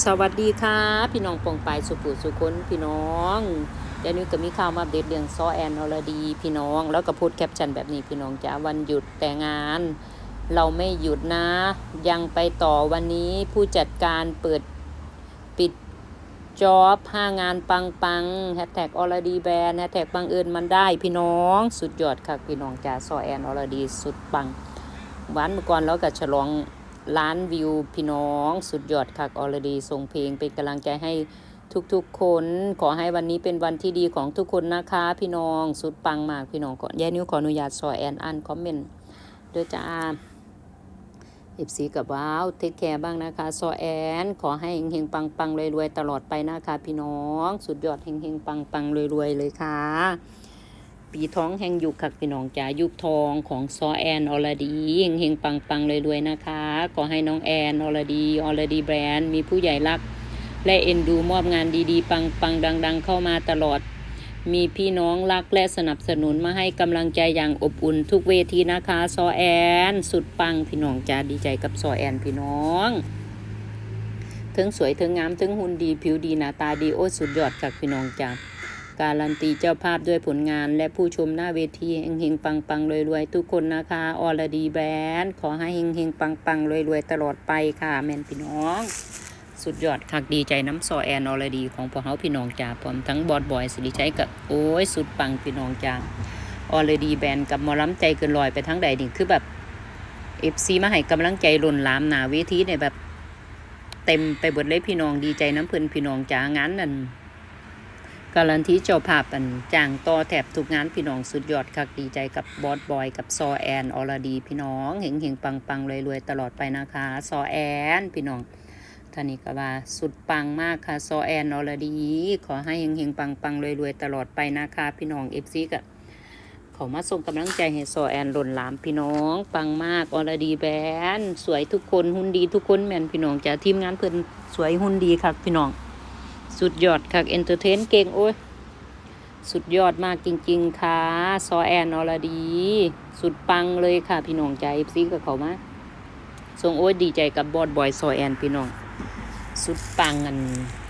สวัสดีค่ะ พี่น้องปองปายสุปุสุคนพี่น้องเดี๋ยวนี้ก็มีข่าวมาอัปเดตเรื่องซอแอนอรดี พี่น้อง แล้วก็พูดแคปชั่นแบบนี้พี่น้องจ้าวันหยุดแต่งาน เราไม่หยุดนะ ยังไปต่อวันนี้ผู้จัดการเปิดปิดจอบห้างานปังปังแฮชแท็กอรดีแบรนด์แฮชแท็กบังเอิญมันได้พี่น้องสุดยอดค่ะพี่น้องจ้าซอแอนอรดีสุดปังวันเมื่อก่อนเราก็ฉลอง ล้านวิวพี่น้อง สุดยอดคักออลดีส่งเพลงเป็นกำลังใจให้ทุกๆคน ขอให้วันนี้เป็นวันที่ดีของทุกคนนะคะ พี่น้องสุดปังมากพี่น้องก่อนย่นิ้วขออนุญาตสอแอนอ่านคอมเมนต์ด้วยจ้าเอฟซีกับว้าวเทคแคร์บ้างนะคะซอแอน ขอให้เฮงๆ ปังๆรวยๆ ตลอดไปนะคะ พี่น้อง สุดยอดเฮงๆ ปังๆรวยๆ เลยค่ะ ปีท้องแห่งยุคค่ะพี่น้องจ๋ายุคทองของซอแอนอรดีเฮงเฮงปังปังเลยรวยๆนะคะขอให้น้องแอนอรดีอรดีแบรนด์มีผู้ใหญ่รัก และเอ็นดูมอบงานดีๆ ปังปังดัง ๆ เข้ามาตลอด มีพี่น้องรักและสนับสนุนมาให้กำลังใจอย่างอบอุ่นทุกเวทีนะคะซอแอน สุดปังพี่น้องจ๋าดีใจกับซอแอนพี่น้องถึงสวยถึงงามถึงหุ่นดีผิวดีหน้าตาดีโอ้สุดยอดค่ะพี่น้องจ๋า การันตีเจ้าภาพด้วยผลงาน และผู้ชมหน้าเวทีเฮงเฮงปังปังรวยรวยๆทุกคนนะคะออลดีแบรนด์ขอให้เฮงเฮงปังปังรวยรวยๆ ตลอดไปค่ะแมนพี่น้อง สุดยอดคักดีใจน้ำซอแอนออลดีของพวกเขาพี่น้องจ่าพร้อมทั้งบอดบอยสิริชัยกับโอ้ยสุดปังพี่น้องจ่าออลดีแบรนด์กับมอล้ำใจเกินลอยไปทั้งใดนี่คือแบบเอฟซีมาให้กำลังใจล้นหลามหนาเวทีเนี่ยแบบ เต็มไปหมดเลยพี่น้องดีใจน้ำเพิ่นพี่น้องจ๋างานนั่น การันตีเจ้าภาพอันจ้างต่อแถบทุกงานพี่น้องสุดยอดคักดีใจกับบอสบอยกับซอแอนอรดีพี่น้องเฮงเฮงปังปังรวยรวยๆตลอดไปนะคะซอแอนพี่น้องท่านี้ก็ว่าสุดปังมากค่ะซอแอนอรดี ขอให้เฮงเฮงปังปังรวยรวยๆตลอดไปนะคะพี่น้องเอฟซีกับเขามาส่งกำลังใจให้ซอแอนหล่นหลามพี่น้อง ปังมากอรดีแบนสวยทุกคนหุ่นดีทุกคนแมนพี่น้องจะทีมงานเพิ่อนสวยหุ่นดีค่ะพี่น้อง สุดยอดค่ะเอนเตอร์เทนเก่งโอ้ยสุดยอดมากจริง ๆ ค่ะ ซอแอนอรดี สุดปังเลยค่ะ พี่น้องใจซีกับเขามาส่งโอ้ยดีใจกับบอดบอยซอแอนพี่น้อง สุดปังอัน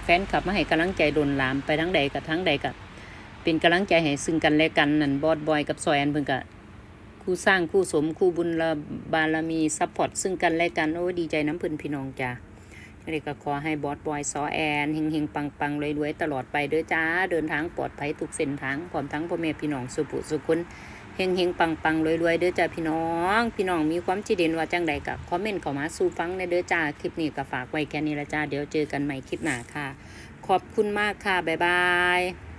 แฟนคลับมาให้กำลังใจโดนลามไปทั้งใดกับทั้งใดกับเป็นกำลังใจให้ซึ่งกันและกันนั่นบอดบอยกับซอแอนเพิ่นกะคู่สร้างคู่สมคู่บุญบารมีซัพพอร์ตซึ่งกันและกันโอ้ยดีใจน้ำพิ่นพี่น้องจ้า นี่ก็ขอให้บอสบอยซอแอนเฮงเฮงปังปังรวยรวยๆตลอดไปเด้อจ้า เดินทางปลอดภัยทุกเส้นทางพร้อมทั้งพ่อแม่พี่น้องสุปุสุคุณเฮงเฮงปังปังรวยรวยๆเด้อจ้าพี่น้อง พี่น้องมีความจิเด่นว่าจังใดกับคอมเมนต์เข้ามาสู่ฟังในเด้อจ้าคลิปนี้ก็ฝากไว้แค่นี้ละจ้าเดี๋ยวเจอกันใหม่คลิปหน้าค่ะ ขอบคุณมากค่ะบ๊ายบาย